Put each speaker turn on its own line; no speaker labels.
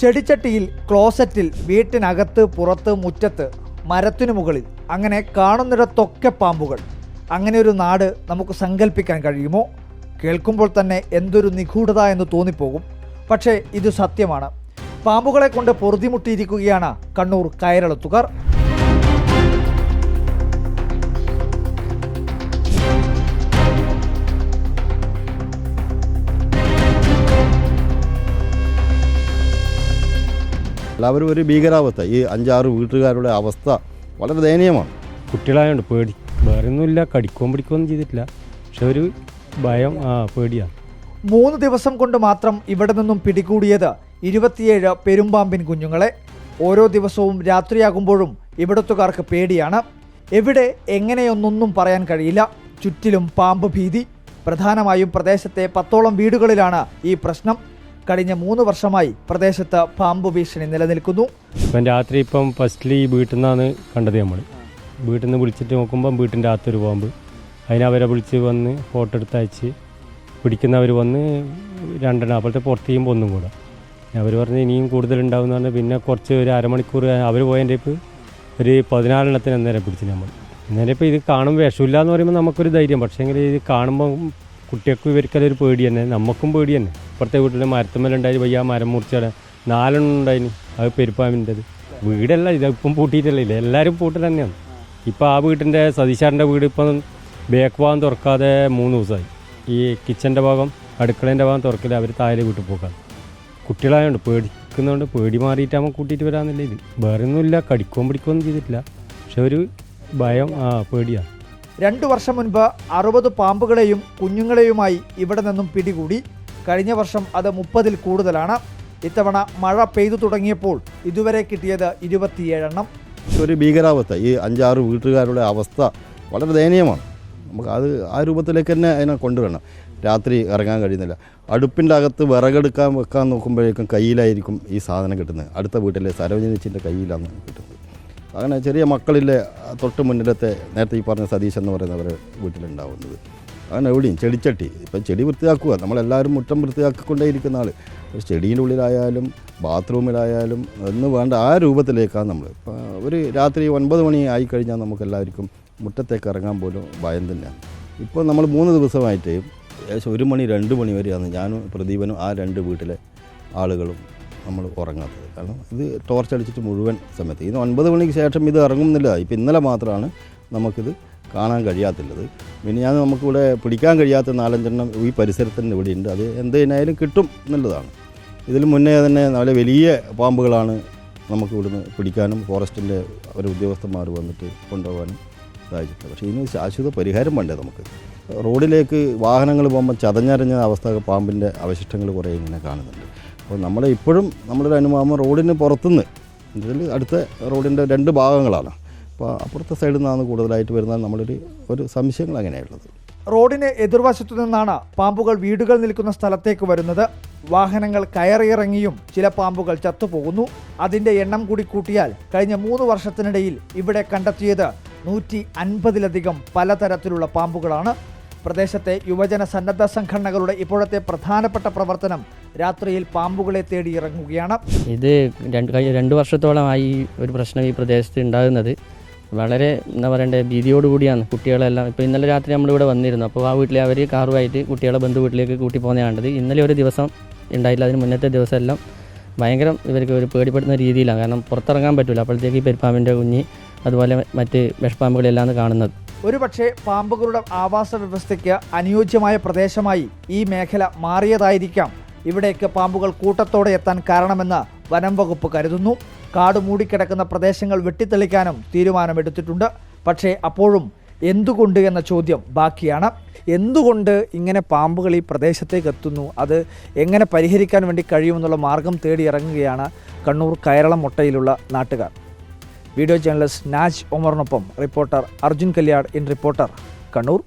ചെടിച്ചട്ടിയിൽ ക്ലോസറ്റിൽ വീട്ടിനകത്ത് പുറത്ത് മുറ്റത്ത് മരത്തിനു മുകളിൽ. അങ്ങനെ കാണുന്നിടത്തൊക്കെ പാമ്പുകൾ. അങ്ങനെ ഒരു നാട് നമുക്ക് സങ്കല്പിക്കാൻ കഴിയുമോ? കേൾക്കുമ്പോൾ തന്നെ എന്തൊരു നിഗൂഢത എന്ന് തോന്നിപ്പോകും. പക്ഷേ ഇത് സത്യമാണ്. പാമ്പുകളെ കൊണ്ട് പൊറുതിമുട്ടിയിരിക്കുകയാണ് കണ്ണൂർ കയറെളുത്തുകാർ.
എല്ലാവരും ഒരു ഭീകരാവസ്ഥ. ഈ അഞ്ചാറ് വീട്ടുകാരുടെ അവസ്ഥ വളരെ ദയനീയമാണ്.
കുട്ടികളായതുകൊണ്ട് പേടി. വേറെ ഒന്നുമില്ല കടിക്കുകയും പിടിക്കുകയൊന്നും ചെയ്തിട്ടില്ല. പക്ഷെ ഒരു ഭയം ആ പേടിയാണ്
മൂന്ന് ദിവസം കൊണ്ട് മാത്രം ഇവിടെ നിന്നും പിടികൂടിയത് ഇരുപത്തിയേഴ് പെരുമ്പാമ്പിൻ കുഞ്ഞുങ്ങളെ. ഓരോ ദിവസവും രാത്രിയാകുമ്പോഴും ഇവിടത്തുകാർക്ക് പേടിയാണ്. എവിടെ എങ്ങനെയൊന്നൊന്നും പറയാൻ കഴിയില്ല. ചുറ്റിലും പാമ്പ് ഭീതി. പ്രധാനമായും പ്രദേശത്തെ പത്തോളം വീടുകളിലാണ് ഈ പ്രശ്നം. കഴിഞ്ഞ മൂന്ന് വർഷമായി പ്രദേശത്ത് പാമ്പ് ഭീഷണി നിലനിൽക്കുന്നു.
ഇപ്പം രാത്രി ഇപ്പം ഫസ്റ്റ്ലി വീട്ടിൽ നിന്നാണ് കണ്ടത് നമ്മൾ വീട്ടിൽ നിന്ന് വിളിച്ചിട്ട് നോക്കുമ്പം വീട്ടിന്റെ അകത്തൊരു പാമ്പ്. അതിനവരെ വിളിച്ച് വന്ന് ഫോട്ടോ എടുത്ത് അയച്ച് പിടിക്കുന്നവർ വന്ന് രണ്ടെണ്ണം അപ്പോഴത്തെ പുറത്ത് ചെയ്യുമ്പോൾ ഒന്നും കൂടെ. അവർ പറഞ്ഞ് ഇനിയും കൂടുതലുണ്ടാവും എന്ന് പറഞ്ഞാൽ പിന്നെ കുറച്ച് ഒരു അരമണിക്കൂർ അവർ പോയതിന്റെ ഇപ്പോൾ ഒരു പതിനാലെണ്ണത്തിന് അന്നേരം പിടിച്ചു നമ്മൾ അന്നേരം ഇപ്പോൾ ഇത് കാണുമ്പോൾ വിഷമില്ല എന്ന് പറയുമ്പോൾ നമുക്കൊരു ധൈര്യം. പക്ഷേ എങ്കിൽ ഇത് കാണുമ്പോൾ കുട്ടികൾക്കും ഇവർക്കെല്ലാം ഒരു പേടി തന്നെ. നമുക്കും പേടി തന്നെ. ഇപ്പുറത്തെ വീട്ടിൽ മരത്തുമ്മലുണ്ടായി വയ്യ മരം മുറിച്ചാണ് നാലെണ്ണം ഉണ്ടായിന്. അത് പെരുപ്പാമിന്റെത് വീടല്ല ഇത് ഇപ്പം പൂട്ടിയിട്ടല്ല. ഇല്ല എല്ലാവരും പൂട്ടൽ തന്നെയാണ്. ഇപ്പോൾ ആ വീട്ടിന്റെ സതീശാറിന്റെ വീട് ഇപ്പം ബേക്ക് ഭാഗം തുറക്കാതെ മൂന്ന് ദിവസമായി. ഈ കിച്ചന്റെ ഭാഗം അടുക്കളേന്റെ ഭാഗം തുറക്കില്ല അവർ താഴെ വീട്ടിൽ പോക്കാണ്. കുട്ടികളായതുകൊണ്ട് പേടിക്കുന്നതുകൊണ്ട് പേടി മാറിയിട്ടാകുമ്പോൾ കൂട്ടിയിട്ട് വരാമെന്നില്ല ഇത്. വേറെ ഒന്നുമില്ല കടിക്കുകയും പിടിക്കുകയൊന്നും ചെയ്തിട്ടില്ല. പക്ഷെ ഒരു ഭയം ആ പേടിയാണ്
രണ്ടു വർഷം മുൻപ് അറുപത് പാമ്പുകളെയും കുഞ്ഞുങ്ങളെയുമായി ഇവിടെ നിന്നും പിടികൂടി. കഴിഞ്ഞ വർഷം അത് മുപ്പതിൽ കൂടുതലാണ്. ഇത്തവണ മഴ പെയ്തു തുടങ്ങിയപ്പോൾ ഇതുവരെ കിട്ടിയത് ഇരുപത്തിയേഴെണ്ണം.
ഒരു ഭീകരാവസ്ഥ. ഈ അഞ്ചാറ് വീട്ടുകാരുടെ അവസ്ഥ വളരെ ദയനീയമാണ്. നമുക്ക് അത് ആ രൂപത്തിലേക്ക് തന്നെ അതിനെ കൊണ്ടുവരണം. രാത്രി ഇറങ്ങാൻ കഴിയുന്നില്ല. അടുപ്പിന്റെ അകത്ത് വിറകെടുക്കാൻ വെക്കാൻ നോക്കുമ്പോഴേക്കും കയ്യിലായിരിക്കും ഈ സാധനം കിട്ടുന്നത്. അടുത്ത വീട്ടിലെ സരോജിനിച്ചിന്റെ കയ്യിലാണ് കിട്ടുന്നത്. അങ്ങനെ ചെറിയ മക്കളിലെ തൊട്ട് മുന്നിലത്തെ നേരത്തെ ഈ പറഞ്ഞ സതീശ് എന്ന് പറയുന്നവരെ വീട്ടിലുണ്ടാവുന്നത്. അങ്ങനെ എവിടെയും ചെടിച്ചട്ടി. ഇപ്പം ചെടി വൃത്തിയാക്കുക. നമ്മളെല്ലാവരും മുറ്റം വൃത്തിയാക്കിക്കൊണ്ടേ ഇരിക്കുന്ന ആൾ ചെടിയുടെ ഉള്ളിലായാലും ബാത്റൂമിലായാലും എന്ന് വേണ്ട. ആ രൂപത്തിലേക്കാണ് നമ്മൾ ഇപ്പം ഒരു രാത്രി ഒൻപത് മണി ആയി കഴിഞ്ഞാൽ നമുക്ക് എല്ലാവർക്കും മുറ്റത്തേക്ക് ഇറങ്ങാൻ പോലും ഭയം തന്നെയാണ്. ഇപ്പോൾ നമ്മൾ മൂന്ന് ദിവസമായിട്ട് ഏകദേശം ഒരു മണി രണ്ട് മണി വരെയാണ് ഞാനും പ്രദീപനും ആ രണ്ട് വീട്ടിലെ ആളുകളും നമ്മൾ ഉറങ്ങാത്തത്. കാരണം ഇത് ടോർച്ച് അടിച്ചിട്ട് മുഴുവൻ സമയത്ത് ഇന്ന് ഒൻപത് മണിക്ക് ശേഷം ഇത് ഇറങ്ങുന്നില്ല. ഇപ്പം ഇന്നലെ മാത്രമാണ് നമുക്കിത് കാണാൻ കഴിയാത്തുള്ളത്. പിന്നെ ഞാൻ നമുക്കിവിടെ പിടിക്കാൻ കഴിയാത്ത നാലഞ്ചെണ്ണം ഈ പരിസരത്തിന്റെ ഇവിടെ ഉണ്ട്. അത് എന്തിനായാലും കിട്ടും എന്നുള്ളതാണ്. ഇതിൽ മുന്നേ തന്നെ നല്ല വലിയ പാമ്പുകളാണ് നമുക്ക് ഇവിടുന്ന് പിടിക്കാനും ഫോറസ്റ്റിന്റെ ഒരു ഉദ്യോഗസ്ഥന്മാർ വന്നിട്ട് കൊണ്ടുപോകാനും സാധിച്ചിട്ടുണ്ട്. പക്ഷേ ഇതിന് ശാശ്വത പരിഹാരം വേണ്ടേ നമുക്ക്? റോഡിലേക്ക് വാഹനങ്ങൾ പോകുമ്പോൾ ചതഞ്ഞരഞ്ഞ അവസ്ഥ പാമ്പിന്റെ അവശിഷ്ടങ്ങൾ കുറേ ഇങ്ങനെ കാണുന്നുണ്ട്. അപ്പോൾ നമ്മൾ ഇപ്പോഴും നമ്മളൊരു അനുഭവം റോഡിന് പുറത്തുനിന്ന് ഇതിൽ അടുത്ത റോഡിന്റെ രണ്ട് ഭാഗങ്ങളാണ്. അപ്പോൾ അപ്പുറത്തെ സൈഡിൽ നിന്നാണ് കൂടുതലായിട്ട് വരുന്നത്. നമ്മളൊരു ഒരു സംശയങ്ങൾ അങ്ങനെയുള്ളത്
റോഡിന് എതിർവശത്തു നിന്നാണ് പാമ്പുകൾ വീടുകൾ നിൽക്കുന്ന സ്ഥലത്തേക്ക് വരുന്നത്. വാഹനങ്ങൾ കയറിയിറങ്ങിയും ചില പാമ്പുകൾ ചത്തുപോകുന്നു. അതിന്റെ എണ്ണം കൂടി കൂട്ടിയാൽ കഴിഞ്ഞ മൂന്ന് വർഷത്തിനിടയിൽ ഇവിടെ കണ്ടെത്തിയത് നൂറ്റി അൻപതിലധികം പലതരത്തിലുള്ള പാമ്പുകളാണ്. പ്രദേശത്തെ യുവജന സന്നദ്ധ സംഘടനകളുടെ ഇപ്പോഴത്തെ പ്രധാനപ്പെട്ട പ്രവർത്തനം രാത്രിയിൽ പാമ്പുകളെ തേടി ഇറങ്ങുകയാണ്.
ഇത് രണ്ട് കഴിഞ്ഞ രണ്ട് വർഷത്തോളമായി ഒരു പ്രശ്നം ഈ പ്രദേശത്ത് ഉണ്ടാകുന്നത്. വളരെ എന്താ പറയണ്ടേ ഭീതിയോടുകൂടിയാണ് കുട്ടികളെല്ലാം. ഇപ്പോൾ ഇന്നലെ രാത്രി നമ്മളിവിടെ വന്നിരുന്നു. അപ്പോൾ ആ വീട്ടിലെ അവർ കാറുമായിട്ട് കുട്ടികളെ ബന്ധു വീട്ടിലേക്ക് കൂട്ടി പോകുന്നതാണത് ഇന്നലെ ഒരു ദിവസം ഉണ്ടായില്ല. അതിന് മുന്നത്തെ ദിവസം എല്ലാം ഭയങ്കരം ഇവർക്ക് ഒരു പേടിപ്പെടുന്ന രീതിയിലാണ്. കാരണം പുറത്തിറങ്ങാൻ പറ്റില്ല അപ്പോഴത്തേക്ക് ഈ പെരുപ്പാമ്പിന്റെ കുഞ്ഞി അതുപോലെ മറ്റ് വിഷപ്പാമ്പുകളെല്ലാം കാണുന്നത്.
ഒരുപക്ഷെ പാമ്പുകളുടെ ആവാസ വ്യവസ്ഥയ്ക്ക് അനുയോജ്യമായ പ്രദേശമായി ഈ മേഖല മാറിയതായിരിക്കാം. ഇവിടേക്ക് പാമ്പുകൾ കൂട്ടത്തോടെ എത്താൻ കാരണമെന്ന് വനം വകുപ്പ് കരുതുന്നു. കാട് മൂടിക്കിടക്കുന്ന പ്രദേശങ്ങൾ വെട്ടിത്തെളിക്കാനും തീരുമാനമെടുത്തിട്ടുണ്ട്. പക്ഷേ അപ്പോഴും എന്തുകൊണ്ട് എന്ന ചോദ്യം ബാക്കിയാണ്. എന്തുകൊണ്ട് ഇങ്ങനെ പാമ്പുകൾ ഈ പ്രദേശത്തേക്ക് എത്തുന്നു? അത് എങ്ങനെ പരിഹരിക്കാൻ വേണ്ടി കഴിയുമെന്നുള്ള മാർഗം തേടി ഇറങ്ങുകയാണ് കണ്ണൂർ കയറളം മുട്ടയിലുള്ള നാട്ടുകാർ. Video journalist Naj ഒമറിനൊപ്പം reporter Arjun Kalyan in reporter. Kannur